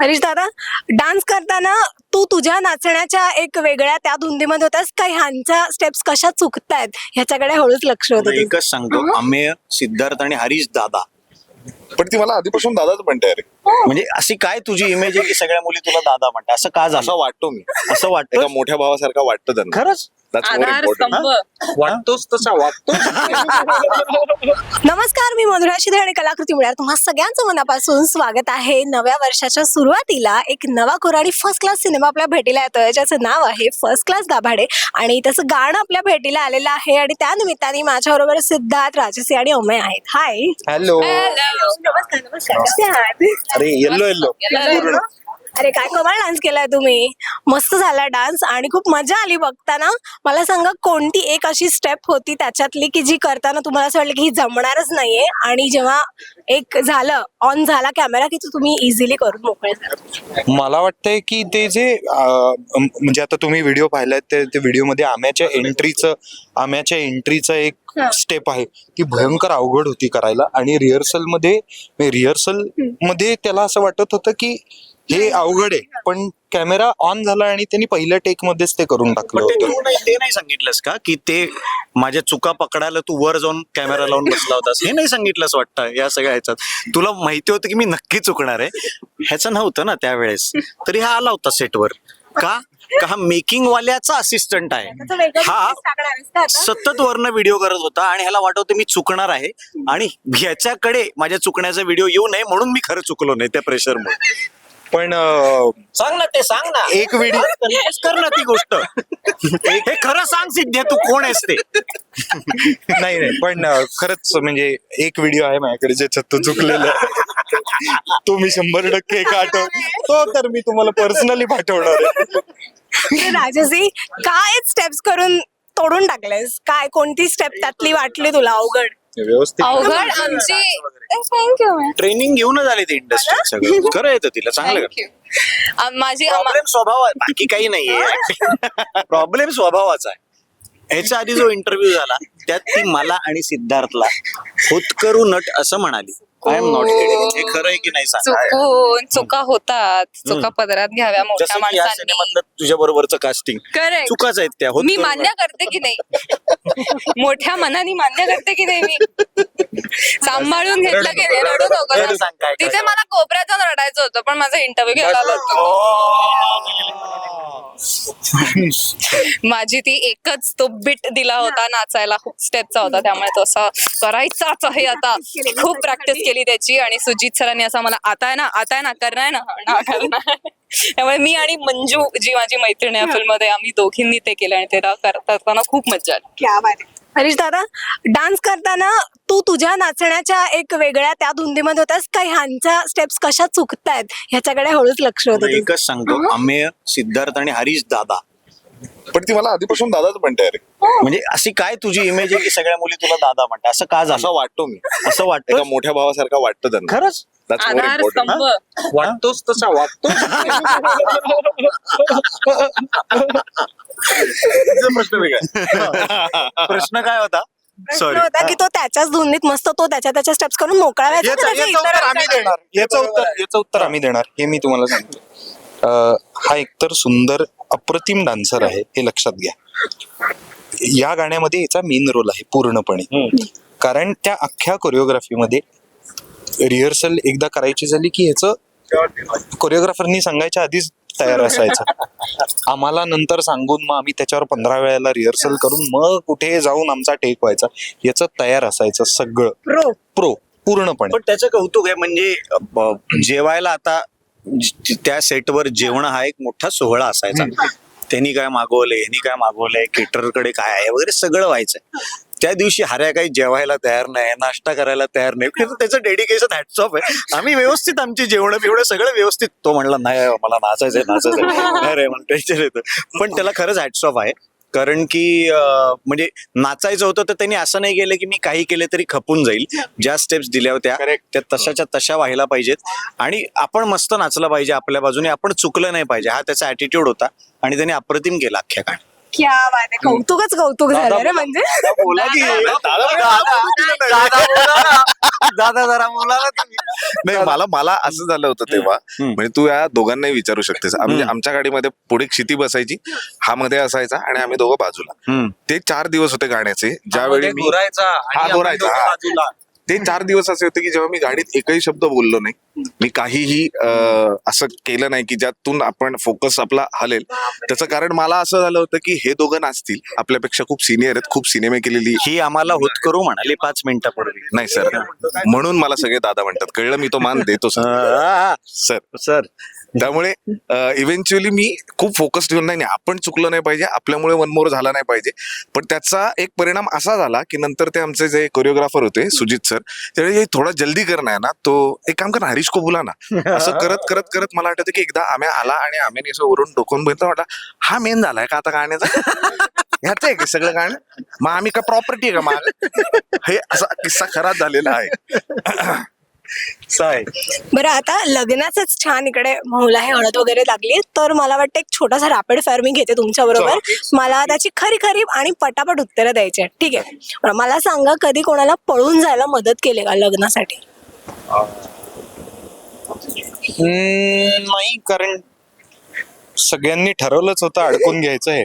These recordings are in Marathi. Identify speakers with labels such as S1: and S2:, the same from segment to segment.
S1: हरीश दादा डान्स करताना तू तुझ्या नाचण्याच्या एक वेगळ्या त्या धुंदीमध्ये होतास का? ह्यांच्या स्टेप्स कशा चुकतायत? ह्याच्याकडे हळूच लक्ष होतं?
S2: एकच सांगतो अमेय सिद्धार्थ आणि हरीश दादा.
S3: पण ती मला आधीपासून दादाच म्हणते अरे.
S2: म्हणजे अशी काय तुझी इमेज आहे की सगळ्या मुली तुला दादा म्हणतात? असं का
S3: असं वाटतो मी.
S2: असं
S3: एका
S2: वाटतं
S3: मोठ्या भावासारखा वाटतं त्यांना.
S2: खरंच?
S3: That's more
S4: Aadhaar
S3: important.
S4: स्तंभ.
S5: वाटतोच तसा वागतो
S1: नमस्कार मी मधुरा शिधे आणि कलाकृती मिळणार तुम्हा सगळ्यांचं मनापासून स्वागत आहे. नव्या वर्षाच्या सुरुवातीला एक नवा कोराडी फर्स्ट क्लास सिनेमा आपल्या भेटीला येतोय. ज्याचं नाव आहे फर्स्ट क्लास गाभाडे. आणि त्याचं गाणं आपल्या भेटीला आलेलं आहे. आणि त्या निमित्ताने माझ्याबरोबर सिद्धार्थ राजसी आणि अमय आहेत. हाय
S5: हॅलो
S1: नमस्कार नमस्कार. कसे आहात?
S3: अरे येल्लो येल्लो
S1: अरे काय कमाल डान्स केलाय तुम्ही. मस्त झाला डान्स आणि खूप मजा आली बघताना. मला सांगा कोणती एक अशी स्टेप होती त्याच्यातली की जी करताना तुम्हाला असं वाटलं की ही जमणारच नाहीये? आणि जेव्हा एक झालं ऑन झाला कॅमेरा की तो तुम्ही इझिली करून मोकळे झाला
S5: मला वाटतंय की ते जे म्हणजे आता तुम्ही व्हिडिओ पाहिलाय ते ते व्हिडिओमध्ये आम्याच्या एंट्रीचं आम्याच्या एंट्रीचं एक. स्टेप आहे. ती भयंकर अवघड होती करायला. आणि रिहर्सलमध्ये रिहर्सलमध्ये त्याला असं वाटत होतं की हे अवघड आहे. पण कॅमेरा ऑन झाला आणि त्यांनी पहिल्या टेक मध्येच ते करून टाकलं
S2: पण ते
S5: होतं.
S2: तू नाही ते नाही सांगितलंस का की ते माझ्या चुका पकडायला तू वर जाऊन कॅमेरा लावून बसला होतास? हे नाही सांगितलंस वाटतं या सगळ्या ह्याच्यात. तुला माहिती होतं की मी नक्की चुकणार आहे. ह्याचं नव्हतं ना त्यावेळेस. तरी हा आला होता सेटवर. का? का हा मेकिंग वाल्याचा असिस्टंट आहे हा सतत वरनं व्हिडिओ करत होता आणि ह्याला वाटत मी चुकणार आहे. आणि ह्याच्याकडे माझ्या चुकण्याचा व्हिडिओ येऊ नये म्हणून मी खरं चुकलो नाही त्या प्रेशरमुळे
S5: पण
S2: सांग ना ते सांग ना.
S5: एक व्हिडिओ
S2: कर ना ती गोष्ट. हे खरं सांग सिद्ध्या तू कोण आहेस ते?
S5: नाही नाही पण खरंच म्हणजे एक व्हिडिओ आहे माझ्याकडे ज्याच्यात तो चुकलेला. तो मी शंभर टक्के एक आठव तो तर मी तुम्हाला पर्सनली पाठवणार आहे.
S1: राजसी काय स्टेप्स करून तोडून टाकलेस काय कोणती स्टेप त्यातली वाटली तुला अवघड?
S5: व्यवस्थित.
S4: अवघड आमची थँक्यू
S2: ट्रेनिंग घेऊनच आले ते इंडस्ट्रीत सगळं. खरं येतं तिला चांगलं
S4: थँक्यू माझी आमा-
S2: प्रॉब्लेम स्वभाव बाकी काही नाहीये. प्रॉब्लेम स्वभावाचा आहे. ह्याच्या आधी जो इंटरव्ह्यू झाला त्यात ती मला आणि सिद्धार्थला होतकरू नट असं म्हणाली. आय एम नॉट हे खरं आहे की नाही सांग.
S4: चुकून चुका होतात. चुका. पदरात घ्याव्या मोठ्या
S2: जसं की या
S4: माणसांनी.
S2: तुझ्या बरोबरचं कास्टिंग
S4: करेक्ट
S2: चुकाच आहेत त्या
S4: मी
S2: होतकरू
S4: मान्य करते की नाही. मोठ्या मनाने मान्य करते की नाही मी? सांभाळून घेतलं की नाही रडू नको. तिथे मला कोपऱ्यात जाऊन रडायचं होतं पण माझा इंटरव्ह्यू घ्यायला होता. माझी ती एकच तो बिट दिला होता नाचायला खूप स्टेपचा होता त्यामुळे तो असा करायचाच आहे आता. खूप प्रॅक्टिस केली त्याची आणि सुजित सरांनी असं मला आता आहे ना आता आहे ना करणार ना करणार त्यामुळे मी आणि मंजू जी माझी मैत्रीण आहे फिल्ममध्ये आम्ही दोघींनी ते केलं आणि ते करताना खूप मजा आली.
S1: हरीश दादा डान्स करताना तू तुझ्या नाचण्याच्या एक वेगळ्या त्या धुंदीमध्ये होतास का? ह्यांच्या स्टेप्स कशा चुकतायत? ह्याच्याकडे हळूच लक्ष होतं तुझं?
S2: एकच सांगतो अमेय सिद्धार्थ आणि हरीश दादा.
S3: पण ती मला आधीपासून दादाच म्हणते अरे.
S2: म्हणजे अशी काय तुझी इमेज आहे की सगळ्या मुली तुला दादा म्हणतात? असं का
S3: असं वाटतो मी.
S2: असं
S3: एका
S2: वाटतं
S3: मोठ्या भावासारखा वाटतं त्यांना.
S2: खरंच?
S3: That's more
S4: Aadhaar
S3: important.
S4: स्तंभ.
S5: वाटतोच तसा वागतो
S3: प्रश्न वेगळा
S2: प्रश्न काय होता?
S1: प्रश्न होता की तो त्याच्याच धुंदीत मस्त तो त्याच्या त्याच्या स्टेप्स करून मोकळा व्हायचा
S5: याचं
S1: त्याच्या
S5: याचं उत्तर आम्ही देणार. याचं उत्तर याचं उत्तर आम्ही देणार. हे मी तुम्हाला सांगतो. अं, हा एकतर सुंदर अप्रतिम डान्सर आहे हे लक्षात घ्या. या गाण्यामध्ये याचा मेन रोल आहे पूर्णपणे. कारण त्या अख्ख्या कोरिओग्राफीमध्ये रिहर्सल एकदा करायची झाली की ह्याचं कोरिओग्राफरनी सांगायच्या आधीच तयार असायचं. आम्हाला नंतर सांगून मग आम्ही त्याच्यावर पंधरा वेळेला रिहर्सल करून मग कुठे जाऊन आमचा टेक व्हायचा. याचं तयार असायचं सगळं.
S1: प्रो
S5: प्रो पूर्णपणे.
S2: पण त्याचं कौतुक आहे म्हणजे जेवायला आता त्या सेटवर जेवण हा एक मोठा सोहळा असायचा. त्यांनी काय मागवलंय ह्यांनी काय मागवलंय केटरकडे काय आहे वगैरे सगळं व्हायचं त्या दिवशी हऱ्या काही जेवायला तयार नाही नाश्ता करायला तयार नाही. त्याचं डेडिकेशन हॅट्स ऑफ आहे. आम्ही व्यवस्थित आमची जेवण बिवणं सगळं व्यवस्थित. तो म्हणला नाही मला नाचायचंय नाचायचंय. नाही रे मला टेन्शन येतं. पण त्याला खरंच हॅट्स ऑफ आहे. कारण की म्हणजे नाचायचं होतं तर त्यांनी असं नाही केलं की मी काही केले तरी खपून जाईल. ज्या स्टेप्स दिल्या होत्या त्या तशाच्या तशा व्हायला पाहिजेत. आणि आपण मस्त नाचलं पाहिजे आपल्या बाजूने. आपण चुकलं नाही पाहिजे. हा त्याचा ऍटिट्यूड होता. आणि त्याने अप्रतिम केला अख्ख्या काळ
S1: क्या बात आहे कौतुकच कौतुक झालं रे म्हणजे
S2: बोला की दादा जरा बोला ना तुम्ही
S3: नाही मला मला असं झालं होतं तेव्हा. म्हणजे तू या दोघांनाही विचारू शकतेस म्हणजे. आमच्या गाडीमध्ये पुढे क्षिती बसायची हा मध्ये असायचा आणि आम्ही दोघं बाजूला. ते चार दिवस होते गाण्याचे ज्यावेळी मी हा, हा. ते चार दिवस असे होते की जेव्हा मी गाडीत एकही शब्द बोललो नाही मी काहीही असं केलं नाही की ज्यातून आपण फोकस आपला हलेल. त्याचं कारण मला असं झालं होतं की हे दोघं नाचतील. आपल्यापेक्षा खूप सिनियर आहेत खूप सिनेमे केलेली.
S2: ही आम्हाला होत करू म्हणाली पाच मिनिटापूर्वी.
S3: नाही सर म्हणून मला सगळे दादा म्हणतात. कळलं मी तो मान देतो सर सर
S2: सर
S3: त्यामुळे इव्हेंच्युअली मी खूप फोकस ठेवून नाही नाही, आपण चुकलं नाही पाहिजे आपल्यामुळे वनमोर झाला नाही पाहिजे. पण त्याचा एक परिणाम असा झाला की नंतर ते आमचे जे कोरिओग्राफर होते सुजित सर त्यावेळी थोडा जल्दी करणं आहे ना तो एक काम कर ना हरीश को बोला ना असं करत करत करत मला वाटतं की एकदा आम्ही आला आणि आम्ही असं वरून डोकून बघितलं वाटलं हा मेन झालाय का आता गाण्याचा? ह्याच आहे का सगळं गाणं? मग आम्ही का प्रॉपर्टी आहे का मग? हे असा किस्सा खराब झालेला आहे.
S2: साय.
S1: बरं आता लग्नाचंच छान इकडे माहोल आहे हळद वगैरे लागली तर मला वाटतं एक छोटासा रॅपिड फायर मी घेते तुमच्या बरोबर. मला त्याची खरी खरी आणि पटापट उत्तरं द्यायची आहेत. ठीक आहे. बरं, मला सांगा कधी कोणाला पळून जायला मदत केली का लग्नासाठी?
S5: हम्म, नाही कारण सगळ्यांनी ठरवलंच होतं अडकून घ्यायचं आहे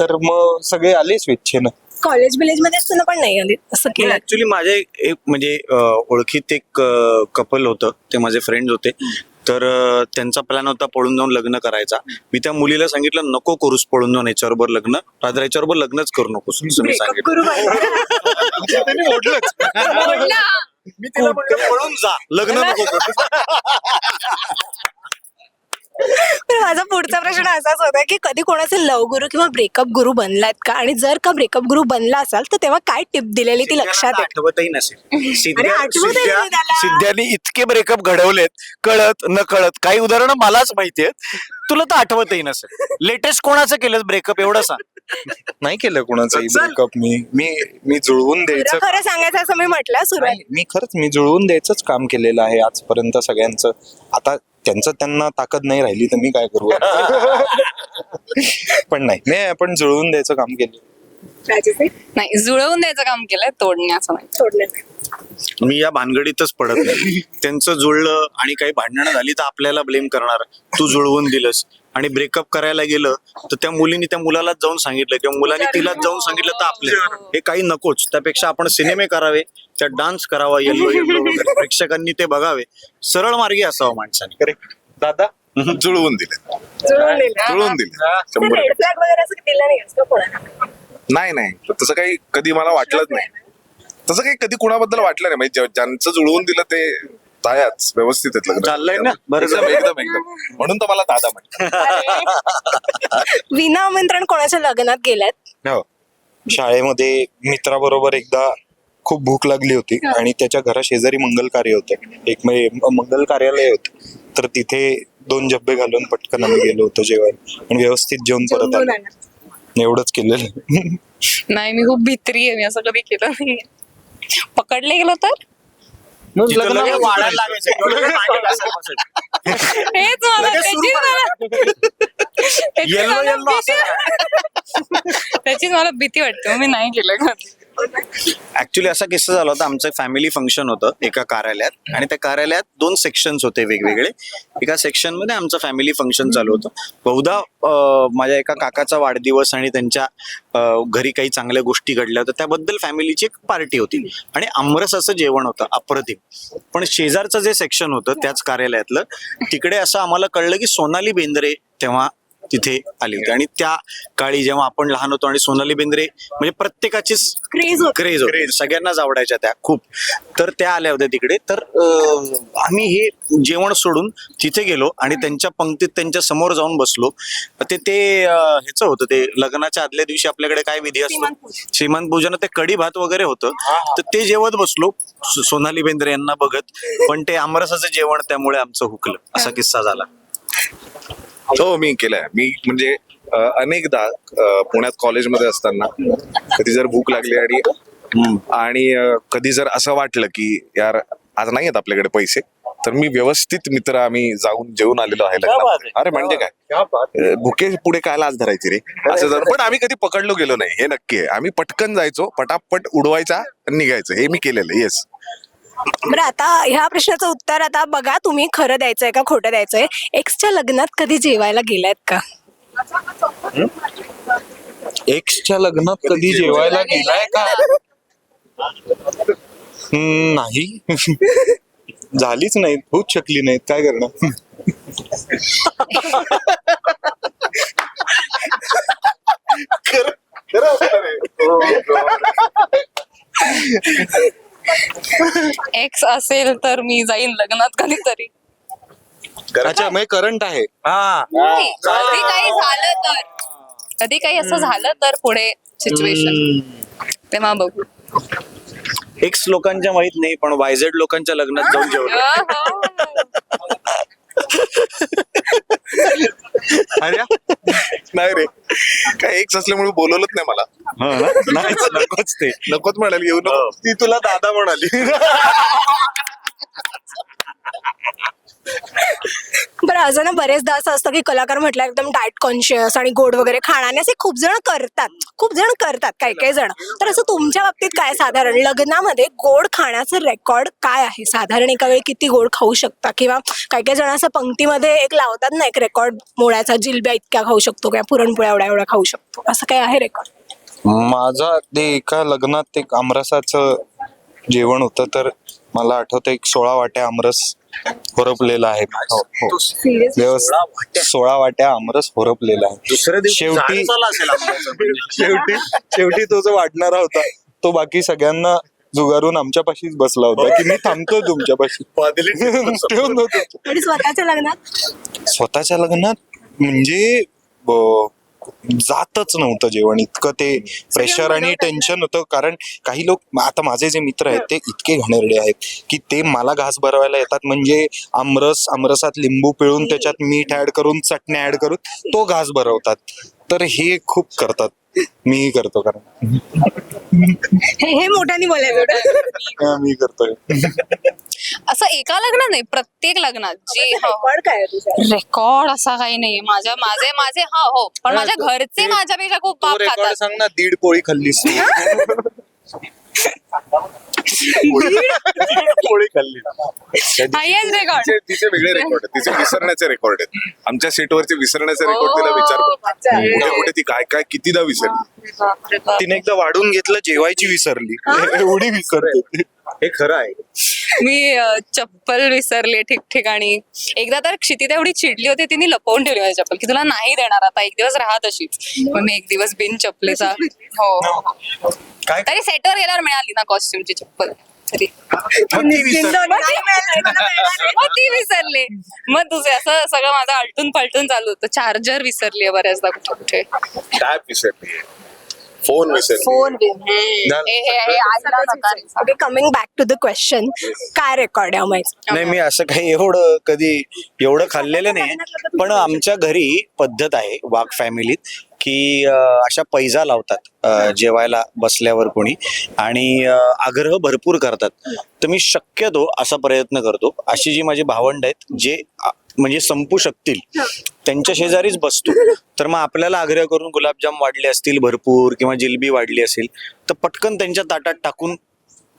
S5: तर मग सगळे आले स्वेच्छेनं.
S1: कॉलेज बिलेजमध्ये असताना पण नाही आधी असं केलं.
S2: ऍक्च्युली माझे एक म्हणजे अं, ओळखीत एक कपल होतं. ते माझे फ्रेंड होते. तर अं, त्यांचा प्लॅन होता पळून जाऊन लग्न करायचा. मी त्या मुलीला सांगितलं नको करूस पळून जाऊन याच्याबरोबर लग्न. रात्र याच्याबरोबर लग्नच करू नकोस. असं मी सांगितलं.
S1: करू.
S2: मी तिला म्हणलं, पळून जा. लग्न नको करू.
S1: पण माझा पुढचा प्रश्न असाच होता की कधी कोणाचे लव गुरु किंवा ब्रेकअप गुरु बनलात का? आणि जर का ब्रेकअप गुरु बनला असाल तर तेव्हा काय टिप दिलेली ती लक्षात आहे
S2: आठवतही नसेल. सिद्ध्या-
S1: आठवतही
S2: सिद्ध्या-
S1: नाही त्याला.
S2: सिद्ध्याने इतके ब्रेकअप घडवलेत कळत न कळत काही उदाहरणं मलाच माहिती आहेत तुला तर आठवतही नसेल. लेटेस्ट कोणाचं केलं ब्रेकअप एवढं सांग.
S5: नाही केलं कुणाचंही
S2: चल.
S5: ब्रेकअप मी. मी मी जुळवून द्यायचं
S1: खरं खरं सांगायचं असं मी म्हटलं सुरुवात.
S5: नाही, मी खरंच मी जुळवून द्यायचंच काम केलेलं आहे आजपर्यंत सगळ्यांचं. आता त्यांचं त्यांना ताकद नाही राहिली तर मी काय करू? पण नाही. मी आपण जुळवून द्यायचं काम केलं.
S4: नाही जुळवून द्यायचं काम केलंय तोडण्याचं नाही.
S2: मी या भानगडीतच पडत नाही. त्यांचं जुळलं आणि काही भांडणं झाली तर आपल्याला ब्लेम करणार. तू जुळवून दिलंस. आणि ब्रेकअप करायला गेलं तर त्या मुलीने त्या मुलालाच जाऊन सांगितलं किंवा मुलाने तिलाच जाऊन सांगितलं तर आपल्या. हे. काही नकोच. त्यापेक्षा आपण सिनेमे करावे त्यात डान्स करावा येल्लो वगैरे प्रेक्षकांनी ते बघावे. सरळ मार्गी असावं माणसाने.
S5: करेक्ट दादा
S3: जुळवून दिले.
S1: जुळवून दिलं.
S3: जुळवून शंभर
S1: नाही
S3: नाही नाही तसं काही कधी मला वाटलंच नाही. तसं काही कधी कुणाबद्दल वाटलं नाही. म्हणजे ज्या- ज्यांचं जुळवून दिलं ते तायाच व्यवस्थित आहेत लग्न.
S2: चाललंय ना? बरं
S3: एकदम. एकदम एकदम. म्हणून तर मला दादा म्हणतात.
S1: विना आमंत्रण कोणाच्या लग्नात गेल्यात?
S5: हो. शाळेमध्ये मित्राबरोबर एकदा खूप भूक लागली होती आणि त्याच्या घरा शेजारी मंगल कार्य होतं. एक म्हणजे म- मंगल कार्यालय होतं. तर तिथे दोन जब्बे घालून पटकन आम्ही गेलो होतो जेवण. आणि व्यवस्थित जेवण परत आलो. एवढंच केलेलं.
S4: नाही मी खूप भित्री आहे. मी असं कधी केलं नाही पकडले गेलो तर?
S2: जिथं लग्न वाढायला लागायचं, एवढं वेळ मागे बसायला बसायचं.
S4: हेच मला
S2: लगेच सुरू
S4: त्याचीच मला त्याचीच
S2: Yellow,
S4: मला
S2: yellow असं
S4: भीती- त्याचीच मला भीती वाटते मी नाही केलं.
S2: ऍक्च्युली असा किस्सा झाला होता. आमचं फॅमिली फंक्शन होतं एका कार्यालयात. आणि त्या कार्यालयात दोन सेक्शन्स होते वेगवेगळे. एका सेक्शनमध्ये आमचं फॅमिली फंक्शन चालू होतं. बहुधा माझ्या एका काकाचा वाढदिवस आणि त्यांच्या घरी काही चांगल्या गोष्टी घडल्या होत्या. त्याबद्दल फॅमिलीची एक पार्टी होती. आणि आमरसाचं जेवण होतं अप्रतिम. पण शेजारचं जे सेक्शन होतं त्याच कार्यालयातलं तिकडे असं आम्हाला कळलं की सोनाली बेंद्रे तेव्हा तिथे आली होती. आणि त्या काळी जेव्हा आपण लहान होतो आणि सोनाली बेंद्रे म्हणजे प्रत्येकाचीच
S1: क्रेज
S2: क्रेज होते. सगळ्यांनाच आवडायच्या त्या खूप. तर त्या आल्या होत्या तिकडे. तर अं, आम्ही हे जेवण सोडून तिथे गेलो आणि त्यांच्या पंक्तीत त्यांच्यासमोर जाऊन बसलो. ते ते अं, ह्याचं होतं ते लग्नाच्या आदल्या दिवशी आपल्याकडे काय विधी असतो?
S1: श्रीमंतपूजन.
S2: श्रीमंत पूजन. ते कढी भात वगैरे होतं. तर ते जेवत बसलो. सो- सोनाली बेंद्रे यांना बघत. पण ते आमरसाचं जेवण त्यामुळे आमचं हुकलं. असा किस्सा झाला.
S3: हो मी केलंय. मी म्हणजे अनेकदा पुण्यात कॉलेजमध्ये असताना कधी जर भूक लागली आणि आणि कधी जर असं वाटलं की यार आज नाही आहेत आपल्याकडे पैसे तर मी व्यवस्थित मित्र आम्ही जाऊन जेवून आलेलो आहे. अरे म्हणजे काय? भुके पुढे काय लाज धरायची रे? असं जर पण आम्ही कधी पकडलो गेलो नाही हे नक्की आहे. आम्ही पटकन जायचो पटापट उडवायचा आणि निघायचं. हे मी केलेलं येस
S1: बरं आता ह्या प्रश्नाचं उत्तर आता बघा तुम्ही खरं द्यायचंय का खोटं द्यायचंय? एक्सच्या लग्नात कधी जेवायला गेलायत का?
S5: एक्सच्या लग्नात कधी जेवायला गेलाय का? हम्म, नाही. झालीच नाही होऊच शकली नाहीत. काय करणार?
S4: एक्स असेल तर मी जाईन लग्नात कधीतरी.
S5: अच्छा करंट आहे.
S2: हा.
S4: नाही, कधी काही झालं तर. कधी काही असं झालं तर पुढे सिच्युएशन तेव्हा बघू.
S2: एक्स लोकांच्या माहीत नाही पण वायझेड लोकांच्या लग्नात जाऊन जेवलो.
S3: अरे नाही रे. काय एक्स असल्यामुळे बोलवलंच नाही मला.
S2: हा? नाहीच नकोच ते.
S3: नकोच म्हणाली येऊ नको. ती तुला दादा म्हणाली.
S1: बरं असं ना बरेचदा असं असतं की कलाकार म्हटलं एकदम डाएट कॉन्शियस आणि गोड वगैरे खाणाने असे खूप जण करतात. खूप जण करतात काही काही जण. तर असं तुमच्या बाबतीत काय साधारण? लग्नामध्ये गोड खाण्याचं रेकॉर्ड काय आहे? साधारण एका वेळी किती गोड खाऊ शकता? किंवा काही काही जण असं पंक्तीमध्ये एक लावतात ना एक रेकॉर्ड मोळ्याचा जिलब्या इतक्या खाऊ शकतो किंवा पुरणपोळ्या एवढ्या एवढ्या खाऊ शकतो. असं काय आहे रेकॉर्ड
S5: माझा ते एका लग्नात एक आमरसाचं जेवण होतं तर मला आठवतं एक सोळा वाट्या आमरस होरपलेला आहे. हो, हो. व्यवस्थित सोळा वाट्या. आमरस होरपलेला आहे. शेवटी. शेवटी शेवटी तो जो वाढणारा होता तो बाकी सगळ्यांना जुगारून आमच्यापाशीच बसला होता की मी थांबतोय तुमच्यापाशी. ठेवून
S1: आणि स्वतःच्या लग्नात?
S5: स्वतःच्या लग्नात म्हणजे ब- जातच नव्हतं जेवण. इतकं ते प्रेशर आणि. टेन्शन होतं. कारण काही लोक आता माझे जे मित्र आहेत ते इतके घाणेरडे आहेत की ते मला घास भरवायला येतात. म्हणजे आमरस आमरसात लिंबू पिळून त्याच्यात मीठ ऍड करून चटणी ऍड करून तो घास भरवतात. तर हे खूप करतात. मीही करतो कारण.
S1: हे हे मोठ्याने बोलायचं
S5: हा, मी करतोय.
S4: असं एका लग्नात नाही प्रत्येक लग्नात जी
S1: रेकॉर्ड काय आहे तुझा
S4: रेकॉर्ड असा काही नाही माझ्या माझे माझे हा हो. पण माझ्या घरचे माझ्यापेक्षा खूप
S5: तो
S4: पाप
S5: रेकॉर्ड
S4: खातात.
S5: सांग ना दीड पोळी खाल्लीस तू. पोळी खाल्ली.
S4: Highest record.
S3: तिचे तिचे वेगळे रेकॉर्ड आहेत. तिचे विसरण्याचे रेकॉर्ड आहेत. आमच्या सीटवरचे विसरण्याचे रेकॉर्ड तिला विचार. कुठे कुठे ती काय काय कितीदा विसरली.
S5: तिने एकदा वाढून घेतलं जेवायची विसरली. एवढी विसरते
S2: हे खरं आहे.
S4: मी अ, चप्पल विसरले ठिकठिकाणी. एकदा तर क्षिती एवढी चिडली होती तिने लपवून ठेवली माझी चप्पल. की तुला नाही देणार आता एक दिवस राहा तशीच मग मी एक दिवस बिन चप्पलेचा हो.
S2: काय?
S4: तरी सेटवर गेल्यावर मिळाली ना कॉस्ट्युमची चप्पल. तरी.
S2: मग ती विसरली.
S4: मग ती विसरले. मग तुझे असं सगळं माझं आलटून पालटून चालू होतं. चार्जर विसरली बऱ्याचदा कुठे कुठे
S3: विसरली? Phone
S4: phone.
S1: Okay coming back to the question काय रेकॉर्ड आहे अमायचं
S2: नाही मी असं काही एवढं कधी एवढं खाल्लेलं नाही. पण आमच्या घरी पद्धत आहे वाघ फॅमिलीत की अशा पैजा लावतात जेवायला बसल्यावर कोणी आणि आग्रह भरपूर करतात. तर मी शक्यतो असा प्रयत्न करतो. अशी जी माझी भावंड आहेत जे म्हणजे संपू शकतील. त्यांच्या शेजारीच बसतो. तर मग आपल्याला आग्रह करून गुलाबजाम वाढले असतील भरपूर किंवा जिलबी वाढली असेल तर पटकन त्यांच्या ताटात टाकून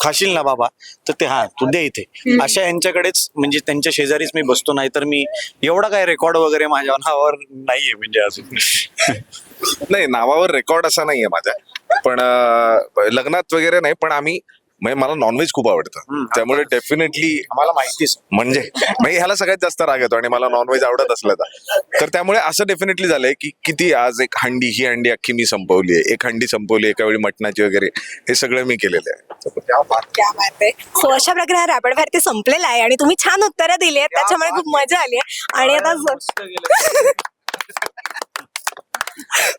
S2: खाशील ना बाबा? तर ते हा तू दे इथे. अशा यांच्याकडेच म्हणजे त्यांच्या शेजारीच मी बसतो नाही तर मी एवढा काय रेकॉर्ड वगैरे माझ्या नावावर नाहीये म्हणजे अजून.
S3: नाही नावावर रेकॉर्ड असा नाहीये माझ्या पण लग्नात वगैरे नाही पण आम्ही म्हणजे मला नॉनव्हेज खूप आवडतं. त्यामुळे डेफिनेटली
S2: मला माहितीच.
S3: म्हणजे म्हणजे ह्याला सगळ्यात जास्त राग येतो आणि मला नॉनव्हेज आवडत असल्याचा तर. त्यामुळे असं डेफिनेटली झालंय की किती आज एक हंडी ही हंडी अख्खी मी संपवली आहे. एक हंडी संपवली एका वेळी मटणाची वगैरे हे सगळं मी केलेलं आहे.
S1: सो अशा प्रकारे रॅपिड फायर ते संपलेला आहे आणि तुम्ही छान उत्तरं दिली आहेत. त्याच्यामुळे खूप मजा आली आहे. आणि आता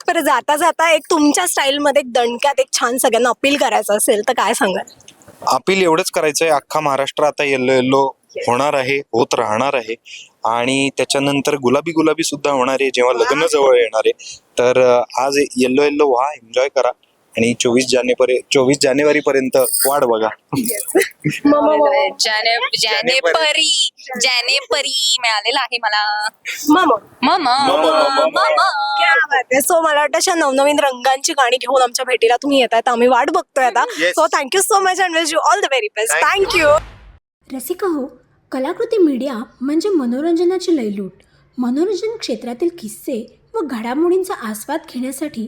S1: बरं जाता जाता एक तुमच्या स्टाईल मध्ये एक दणक्यात एक छान सगळ्यांना अपील करायचं असेल तर काय सांगाल?
S5: अपील एवढंच करायचंय अख्खा महाराष्ट्र आता येल्लो येल्लो होणार आहे होत राहणार आहे. आणि त्याच्यानंतर गुलाबी गुलाबी सुद्धा होणार आहे जेव्हा लग्न जवळ येणार आहे. तर अं, आज येल्लो येल्लो व्हा एन्जॉय करा. आणि चोवीस जानेवारी चोवीस जानेवारी पर्यंत वाट बघा
S4: जाने जानेपरी जानेपरी मिळालेला आहे मला.
S6: मामा.
S4: मामा. मामा
S6: सो मला वाटतं अशा नवनवीन रंगांची गाणी घेऊन आमच्या भेटीला तुम्ही येत आहेत आम्ही वाट बघतोय आता.
S7: Yes.
S6: So thank you so much and wish you all the very best thank you
S1: Rasika हो कलाकृती मीडिया म्हणजे मनोरंजनाची लयलूट. मनोरंजन क्षेत्रातील किस्से व घडामोडींचा आस्वाद घेण्यासाठी